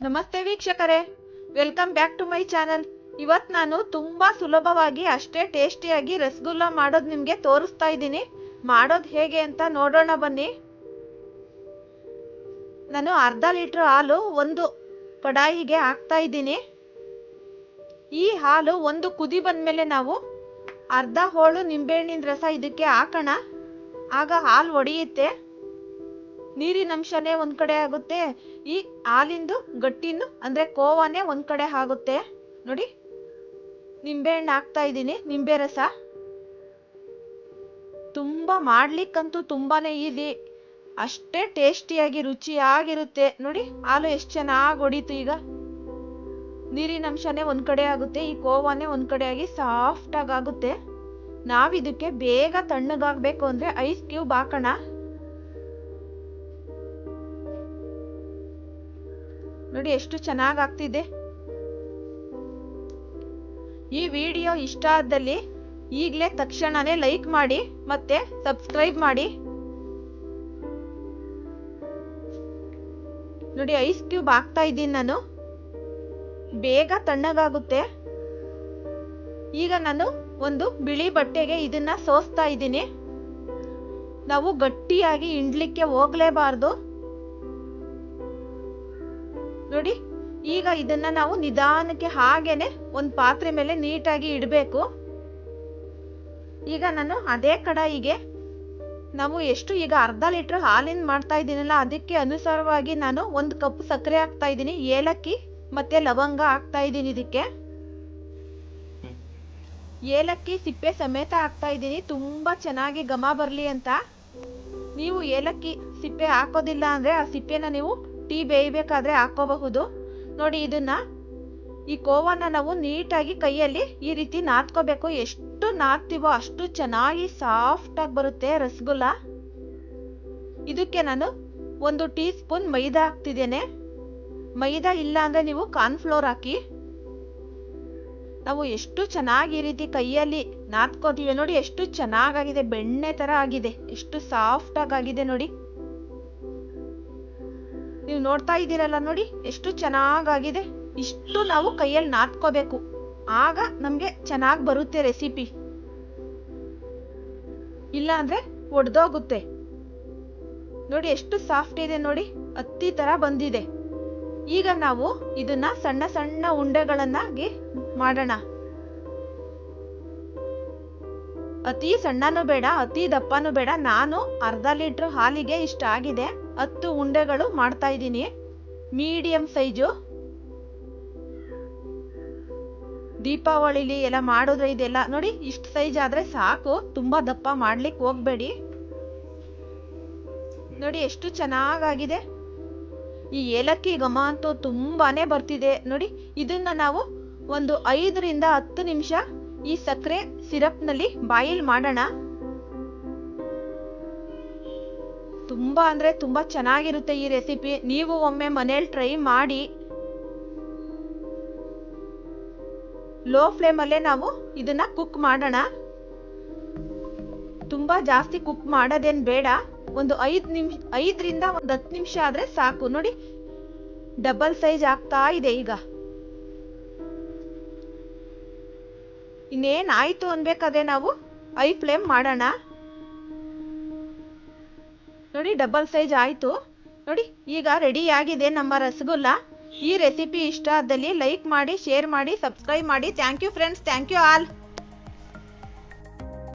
ನಮಸ್ತೆ ವೀಕ್ಷಕರೇ. Welcome back to my channel ಇವತ್ತು ನಾನು ತುಂಬಾ ಸುಲಭವಾಗಿ, ಅಷ್ಟೇ ಟೇಸ್ಟಿಯಾಗಿ ರಸಗುಲ್ಲ ಮಾಡೋದು ನಿಮಗೆ ತೋರಿಸ್ತಾ ಇದ್ದೀನಿ. ಮಾಡೋದು ಹೇಗೆ ಅಂತ ನೋಡೋಣ ಬನ್ನಿ. ನಾನು ಅರ್ಧ ಲೀಟ್ರ್ ಹಾಲು ಒಂದು ಕಡಾಯಿಗೆ ಹಾಕ್ತಾ ಇದ್ದೀನಿ. ಈ ಹಾಲು ಒಂದು ಕುದಿ ಬಂದ್ಮೇಲೆ ನಾವು ಅರ್ಧ ಹೋಳು ನಿಂಬೆಹಣ್ಣಿನ ರಸ ಇದಕ್ಕೆ ಹಾಕೋಣ. ಆಗ ಹಾಲು ಒಡೆಯುತ್ತೆ. ನೀರಿನ ಅಂಶನೇ ಒಂದ್ ಕಡೆ ಆಗುತ್ತೆ. ಈ ಹಾಲಿಂದು ಗಟ್ಟಿನು ಅಂದ್ರೆ ಕೋವಾನೇ ಒಂದ್ ಕಡೆ ಆಗುತ್ತೆ. ನೋಡಿ, ನಿಂಬೆ ಹಣ್ಣು ಹಾಕ್ತಾ ಇದ್ದೀನಿ, ನಿಂಬೆ ರಸ. ತುಂಬಾ ಮಾಡ್ಲಿಕ್ಕಂತೂ ತುಂಬಾನೇ ಈಸಿ. ಅಷ್ಟೇ ಟೇಸ್ಟಿಯಾಗಿ ರುಚಿಯಾಗಿರುತ್ತೆ. ನೋಡಿ, ಹಾಲು ಎಷ್ಟು ಚೆನ್ನಾಗಿ ಹೊಡೀತು ಈಗ. ನೀರಿನ ಅಂಶನೇ ಒಂದ್ ಕಡೆ ಆಗುತ್ತೆ, ಈ ಕೋವಾನೇ ಒಂದ್ ಕಡೆ ಆಗಿ ಸಾಫ್ಟ್ ಆಗಿ ಆಗುತ್ತೆ. ನಾವಿದಕ್ಕೆ ಬೇಗ ತಣ್ಣಗಾಗ್ಬೇಕು ಅಂದ್ರೆ ಐಸ್ ಕ್ಯೂಬ್ ಹಾಕೋಣ. ನೋಡಿ ಎಷ್ಟು ಚೆನ್ನಾಗಿ ಆಗ್ತಿದೆ ಈ ವಿಡಿಯೋ ಇಷ್ಟ ಆದಲ್ಲಿ ಈಗಲೇ ತಕ್ಷಣನೇ ಲೈಕ್ ಮಾಡಿ ಮತ್ತೆ ಸಬ್ಸ್ಕ್ರೈಬ್ ಮಾಡಿ. ನೋಡಿ ಐಸ್ ಕ್ಯೂಬ್ ಹಾಕ್ತಾ ಇದ್ದೀನಿ ನಾನು. ಬೇಗ ತಣ್ಣಗಾಗುತ್ತೆ. ಈಗ ನಾನು ಒಂದು ಬಿಳಿ ಬಟ್ಟೆಗೆ ಇದನ್ನ ಸೋಸ್ತಾ ಇದ್ದೀನಿ. ನಾವು ಗಟ್ಟಿಯಾಗಿ ಹಿಂಡ್ಲಿಕ್ಕೆ ಹೋಗ್ಲೇಬಾರ್ದು. ನೋಡಿ, ಈಗ ಇದನ್ನ ನಾವು ನಿಧಾನಕ್ಕೆ ಹಾಗೇನೆ ಒಂದು ಪಾತ್ರೆ ಮೇಲೆ ನೀಟಾಗಿ ಇಡಬೇಕು. ಈಗ ನಾನು ಅದೇ ಕಡಾಯಿಗೆ ನಾವು ಎಷ್ಟು ಈಗ ಅರ್ಧ ಲೀಟರ್ ಹಾಲಿನ ಮಾಡ್ತಾ ಇದ್ದೀನಲ್ಲ, ಅದಕ್ಕೆ ಅನುಸಾರವಾಗಿ ನಾನು ಒಂದು ಕಪ್ ಸಕ್ಕರೆ ಹಾಕ್ತಾ ಇದ್ದೀನಿ, ಏಲಕ್ಕಿ ಮತ್ತೆ ಲವಂಗ ಹಾಕ್ತಾ ಇದ್ದೀನಿ ಇದಕ್ಕೆ. ಏಲಕ್ಕಿ ಸಿಪ್ಪೆ ಸಮೇತ ಹಾಕ್ತಾ ಇದ್ದೀನಿ, ತುಂಬಾ ಚೆನ್ನಾಗಿ ಘಮ ಬರಲಿ ಅಂತ. ನೀವು ಏಲಕ್ಕಿ ಸಿಪ್ಪೆ ಹಾಕೋದಿಲ್ಲ ಅಂದ್ರೆ ಆ ಸಿಪ್ಪೆನ ನೀವು ಟೀ ಬೇಯಬೇಕಾದ್ರೆ ಹಾಕೋಬಹುದು. ನೋಡಿ ಇದನ್ನ ಈ ಕೋವನ್ನ ನಾವು ನೀಟಾಗಿ ಕೈಯಲ್ಲಿ ಈ ರೀತಿ ನಾದ್ಕೋಬೇಕು. ಎಷ್ಟು ನಾದ್ತೀವೋ ಅಷ್ಟು ಚೆನ್ನಾಗಿ ಸಾಫ್ಟ್ ಆಗಿ ಬರುತ್ತೆ ರಸಗುಲ್ಲ. ಇದಕ್ಕೆ ನಾನು ಒಂದು ಟೀ ಸ್ಪೂನ್ ಮೈದಾ ಹಾಕ್ತಿದ್ದೇನೆ. ಮೈದಾ ಇಲ್ಲ ಅಂದ್ರೆ ನೀವು ಕಾರ್ನ್ಫ್ಲೋರ್ ಹಾಕಿ. ನಾವು ಎಷ್ಟು ಚೆನ್ನಾಗಿ ಈ ರೀತಿ ಕೈಯಲ್ಲಿ ನಾದ್ಕೋತೀವಿ ನೋಡಿ, ಎಷ್ಟು ಚೆನ್ನಾಗಾಗಿದೆ, ಬೆಣ್ಣೆ ತರ ಆಗಿದೆ. ಎಷ್ಟು ಸಾಫ್ಟ್ ಆಗಿದೆ ನೋಡಿ. ನೀವು ನೋಡ್ತಾ ಇದ್ದೀರಲ್ಲ ನೋಡಿ, ಎಷ್ಟು ಚೆನ್ನಾಗಾಗಿದೆ. ಇಷ್ಟು ನಾವು ಕೈಯಲ್ಲಿ ನಾದ್ಕೋಬೇಕು. ಆಗ ನಮಗೆ ಚೆನ್ನಾಗಿ ಬರುತ್ತೆ ರೆಸಿಪಿ. ಇಲ್ಲ ಅಂದ್ರೆ ಒಡ್ದೋಗುತ್ತೆ. ನೋಡಿ, ಎಷ್ಟು ಸಾಫ್ಟ್ ಇದೆ ನೋಡಿ ಹತ್ತಿ ತರ ಬಂದಿದೆ. ಈಗ ನಾವು ಇದನ್ನ ಸಣ್ಣ ಸಣ್ಣ ಉಂಡೆಗಳನ್ನಾಗಿ ಮಾಡೋಣ. ಅತಿ ಸಣ್ಣನೂ ಬೇಡ, ಅತಿ ದಪ್ಪನೂ ಬೇಡ. ನಾನು ಅರ್ಧ ಲೀಟರ್ ಹಾಲಿಗೆ ಇಷ್ಟ ಆಗಿದೆ. ಹತ್ತು ಉಂಡೆಗಳು ಮಾಡ್ತಾ ಇದ್ದೀನಿ. Medium size. ದೀಪಾವಳಿಲಿ ಎಲ್ಲ ಮಾಡಿದ್ರೆ ಇದೆಲ್ಲ. ನೋಡಿ, ಇಷ್ಟು ಸೈಜ್ ಆದ್ರೆ ಸಾಕು. ತುಂಬಾ ದಪ್ಪ ಮಾಡ್ಲಿಕ್ಕೆ ಹೋಗ್ಬೇಡಿ. ನೋಡಿ, ಎಷ್ಟು ಚೆನ್ನಾಗಾಗಿದೆ. ಈ ಏಲಕ್ಕಿ ಘಮ ಅಂತೂ ತುಂಬಾನೇ ಬರ್ತಿದೆ. ನೋಡಿ, ಇದನ್ನ ನಾವು ಒಂದು ಐದರಿಂದ ಹತ್ತು ನಿಮಿಷ ಈ ಸಕ್ಕರೆ ಸಿರಪ್ನಲ್ಲಿ ಬಾಯಿಲ್ ಮಾಡೋಣ. ತುಂಬಾ ಅಂದ್ರೆ ತುಂಬಾ ಚೆನ್ನಾಗಿರುತ್ತೆ ಈ ರೆಸಿಪಿ ನೀವು ಒಮ್ಮೆ ಮನೇಲಿ ಟ್ರೈ ಮಾಡಿ. ಲೋ ಫ್ಲೇಮ್ ಅಲ್ಲೇ ನಾವು ಇದನ್ನ ಕುಕ್ ಮಾಡೋಣ. ತುಂಬಾ ಜಾಸ್ತಿ ಕುಕ್ ಮಾಡೋದೇನು ಬೇಡ. ಒಂದು ಐದು ನಿಮಿಷ ಐದರಿಂದ ಒಂದು ಹತ್ತು ನಿಮಿಷ ಆದ್ರೆ ಸಾಕು. ನೋಡಿ ಡಬಲ್ ಸೈಜ್ ಆಗ್ತಾ ಇದೆ ಈಗ. ಇನ್ನೇನ್ ಆಯ್ತು ಅನ್ಬೇಕಾದ್ರೆ ನಾವು ಐ ಫ್ಲೇಮ್ ಮಾಡೋಣ. ನೋಡಿ ಡಬಲ್ ಸೈಜ್ ಆಯ್ತು. ನೋಡಿ, ಈಗ ರೆಡಿ ಆಗಿದೆ ನಮ್ಮ ರಸಗುಲ್ಲ. ಈ ರೆಸಿಪಿ ಇಷ್ಟ ಆದಲ್ಲಿ ಲೈಕ್ ಮಾಡಿ ಶೇರ್ ಮಾಡಿ ಸಬ್ಸ್ಕ್ರೈಬ್ ಮಾಡಿ. Thank you friends thank you all